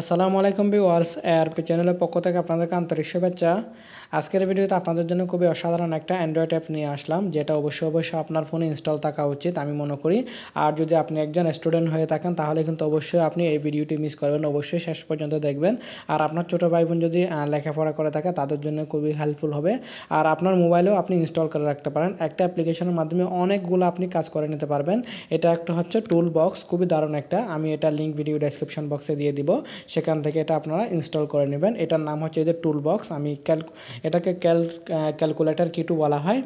আসসালামু আলাইকুম viewers ARP চ্যানেলের পক্ষ থেকে আপনাদেরকে আন্তরিক শুভেচ্ছা। আজকের ভিডিওতে আপনাদের জন্য খুবই অসাধারণ একটা অ্যান্ড্রয়েড অ্যাপ নিয়ে আসলাম, যেটা অবশ্যই অবশ্যই আপনার ফোনে ইনস্টল থাকা উচিত, আমি মনে করি। আর যদি আপনি একজন স্টুডেন্ট হয়ে থাকেন, তাহলে কিন্তু অবশ্যই আপনি এই ভিডিওটি মিস করবেন, অবশ্যই শেষ পর্যন্ত দেখবেন। আর আপনার ছোটো ভাই বোন যদি লেখাপড়া করে থাকে, তাদের জন্য খুবই হেল্পফুল হবে। আর আপনার মোবাইলেও আপনি ইনস্টল করে রাখতে পারেন। একটা অ্যাপ্লিকেশনের মাধ্যমে অনেকগুলো আপনি কাজ করে নিতে পারবেন। এটা একটা হচ্ছে টুল বক্স খুবই দারুণ একটা, আমি এটা লিঙ্ক ভিডিও ডেসক্রিপশন বক্সে দিয়ে দিব। সেখান থেকে এটা আপনারা ইনস্টল করে নেবেন। এটার নাম হচ্ছে এদের টুল বক্স আমি ক্যাল এটাকে ক্যাল ক্যালকুলেটার কিটু বলা হয়।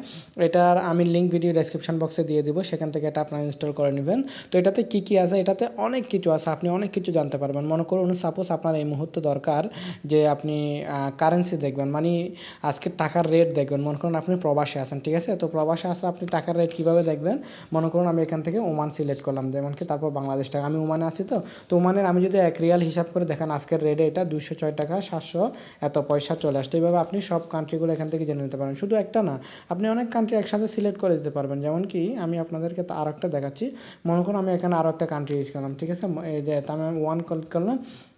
এটার আমি লিঙ্ক ভিডিও ডেসক্রিপশন বক্সে দিয়ে দিব। সেখান থেকে এটা আপনারা ইনস্টল করে নেবেন। তো এটাতে কী কী আছে? এটাতে অনেক কিছু আছে। আপনি অনেক কিছু জানতে পারবেন। মনে করুন সাপোজ আপনার এই মুহূর্তে দরকার যে আপনি কারেন্সি দেখবেন। মানে আজকে টাকার রেট দেখবেন। মনে করুন, আপনি প্রবাসে আছেন, ঠিক আছে? তো প্রবাসে আসে আপনি টাকার রেট কীভাবে দেখবেন? মনে করুন, আমি এখান থেকে ওমান সিলেক্ট করলাম। যেমন কি তারপর বাংলাদেশ টাকা। আমি ওমানে আছি তো। তো ওমানের আমি যদি এক রিয়াল হিসাব করে দেখেন, আজকের রেটে এটা দুশো ছয় টাকা, সাতশো এত পয়সা চলে আসতো এইভাবে আপনি সব কান্ট্রিগুলো এখান থেকে জেনে নিতে পারেন। শুধু একটা না, আপনি অনেক কান্ট্রি একসাথে সিলেক্ট করে দিতে পারবেন। যেমন কি, আমি আপনাদেরকে আর একটা দেখাচ্ছি। মনে করুন আমি এখানে আরও একটা কান্ট্রি ইউজ করলাম, ঠিক আছে? এই যে আমি ওয়ান কল করলাম।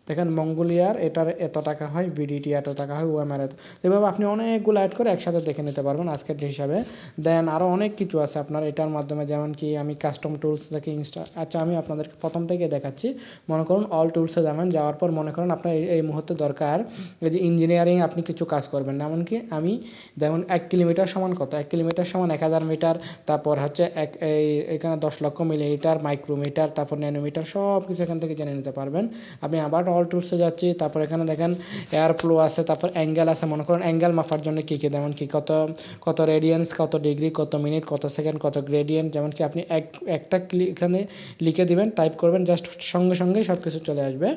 দেখেন মঙ্গোলিয়ার এটার এত টাকা হয় ভিডিটি এত টাকা হয় ওএমআর এত। এভাবে আপনি অনেকগুলো অ্যাড করে একসাথে দেখে নিতে পারবেন আজকের হিসাবে। দেন আরও অনেক কিছু আছে আপনার, এটার মাধ্যমে যেমন কি আমি কাস্টম টুলস দেখে ইনস্টা আচ্ছা আমি আপনাদেরকে প্রথম থেকে দেখাচ্ছি। মনে করুন অল টুলসে যাবেন যাওয়ার পর মনে করুন আপনার এই মুহূর্তে দরকার এই যে ইঞ্জিনিয়ারিং আপনি কিছু কাজ করবেন। এমনকি আমি যেমন এক কিলোমিটার সমান কত? এক কিলোমিটার সমান এক হাজার মিটার, তারপর হচ্ছে এক, এই, এখানে দশ লক্ষ মিলিমিটার মাইক্রোমিটার তারপর ন্যানোমিটার সব কিছু এখান থেকে জেনে নিতে পারবেন। আপনি আবার অল টুলসে যাচ্ছি, তারপর এখানে দেখেন এয়ার ফ্লো আছে, তারপর অ্যাঙ্গেল আছে, মনে করেন অ্যাঙ্গেল মাপার জন্য কী কী, যেমন কি কত কত রেডিয়েন্স কত ডিগ্রি কত মিনিট কত সেকেন্ড কত গ্রেডিয়েন্ট যেমন কি আপনি এক, একটা এখানে লিখে দিবেন টাইপ করবেন জাস্ট সঙ্গে সঙ্গে সব কিছু চলে আসবে।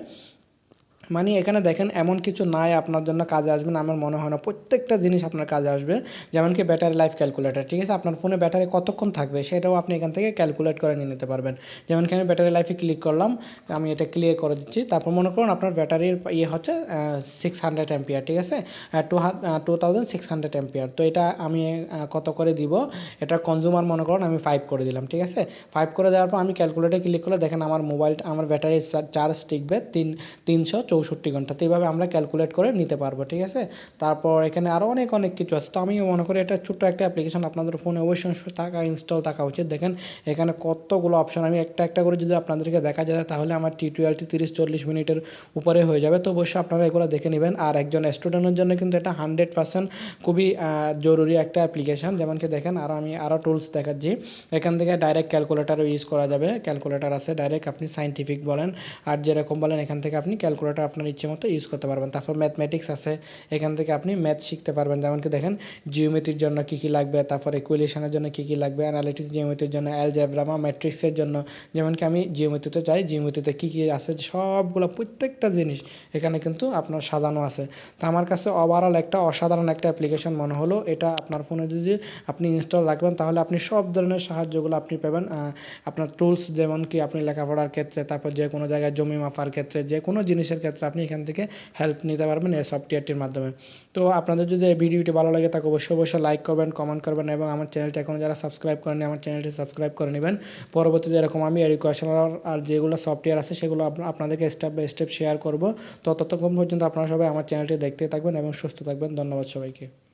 মানে এখানে দেখেন এমন কিছু নাই আপনার জন্য কাজে আসবে না, আমার মনে হয় না। প্রত্যেকটা জিনিস আপনার কাজে আসবে যেমন কি ব্যাটারি লাইফ ক্যালকুলেটার ঠিক আছে? আপনার ফোনে ব্যাটারি কতক্ষণ থাকবে সেটাও আপনি এখান থেকে ক্যালকুলেট করে নিয়ে নিতে পারবেন। যেমন কি আমি ব্যাটারি লাইফে ক্লিক করলাম, আমি এটা ক্লিয়ার করে দিচ্ছি। তারপর মনে করুন আপনার ব্যাটারির ইয়ে হচ্ছে সিক্স হান্ড্রেড এম্পিয়ার ঠিক আছে? Two two thousand six hundred ampere তো এটা আমি কত করে দিব? এটা কনজিউমার মনে করুন আমি ফাইভ করে দিলাম, ঠিক আছে? ফাইভ করে দেওয়ার পর আমি ক্যালকুলেটার ক্লিক করলে দেখেন আমার মোবাইলটা আমার ব্যাটারির চার্জ টিকবে তিন, তিনশো চৌষট্টি ঘণ্টা, তো এইভাবে আমরা ক্যালকুলেট করে নিতে পারব, ঠিক আছে? তারপর এখানে আরও অনেক অনেক কিছু আছে, তো আমি মনে করি এটা ছোট্ট একটা অ্যাপ্লিকেশন আপনাদের ফোনে অবশ্যই থাকা ইনস্টল থাকা উচিত। দেখেন, এখানে কতগুলো অপশন আমি একটা একটা করে যদি আপনাদেরকে দেখা যায়, তাহলে আমার টি টুয়েলভটি তিরিশ, চল্লিশ মিনিটের উপরে হয়ে যাবে। তো অবশ্যই আপনারা এগুলো দেখে নেবেন। আর একজন স্টুডেন্টের জন্য কিন্তু এটা হান্ড্রেড পার্সেন্ট খুবই জরুরি একটা অ্যাপ্লিকেশান যেমনকি দেখেন আরও আমি আরও টুলস দেখাচ্ছি। এখান থেকে ডাইরেক্ট ক্যালকুলেটারও ইউজ করা যাবে। ক্যালকুলেটার আছে ডাইরেক্ট আপনি সাইন্টিফিক বলেন। আর যেরকম বলেন, এখান থেকে আপনি ক্যালকুলেটার আপনার ইচ্ছে মতো ইউজ করতে পারবেন। তারপর ম্যাথমেটিক্স আছে, এখান থেকে আপনি ম্যাথ শিখতে পারবেন। যেমন কি দেখেন জিওমেট্রির জন্য কী কী লাগবে, তারপর ইকুয়েশনের জন্য কী কী লাগবে অ্যানালিটিক্স জিওমেট্রির জন্য অ্যালজেব্রামা ম্যাট্রিক্সের জন্য। যেমন কি আমি জিওমেট্রিতে চাই জিওমেট্রিতে কী কী আছে, সবগুলো প্রত্যেকটা জিনিস এখানে কিন্তু আপনার সাজানো আছে। তো আমার কাছে ওভারঅল একটা অসাধারণ একটা অ্যাপ্লিকেশন মনে হলো। এটা আপনার ফোনে যদি আপনি ইনস্টল রাখবেন, তাহলে আপনি সব ধরনের সাহায্যগুলো আপনি পাবেন। আপনার টুলস যেমন কি আপনি লেখাপড়ার ক্ষেত্রে, তারপর যে কোনো জায়গায় জমি মাপার ক্ষেত্রে, যে কোনো জিনিসের ক্ষেত্রে আপনি এখান থেকে হেল্প নিতে পারবেন এই সফটওয়্যারটির মাধ্যমে। তো আপনাদের যদি এই ভিডিওটি ভালো লাগে, তাকে অবশ্যই অবশ্যই লাইক করবেন কমেন্ট করবেন এবং আমার চ্যানেলটি এখন যারা সাবস্ক্রাইব করেনি আমার চ্যানেলটি সাবস্ক্রাইব করে নেবেন। পরবর্তীতে এরকম আমি এডুকেশনাল আর যেগুলো সফটওয়্যার আছে, সেগুলো আপনাদেরকে স্টেপ বাই স্টেপ শেয়ার করব। ততক্ষণ পর্যন্ত আপনারা সবাই আমার চ্যানেলটি দেখতে থাকবেন এবং সুস্থ থাকবেন। ধন্যবাদ সবাইকে।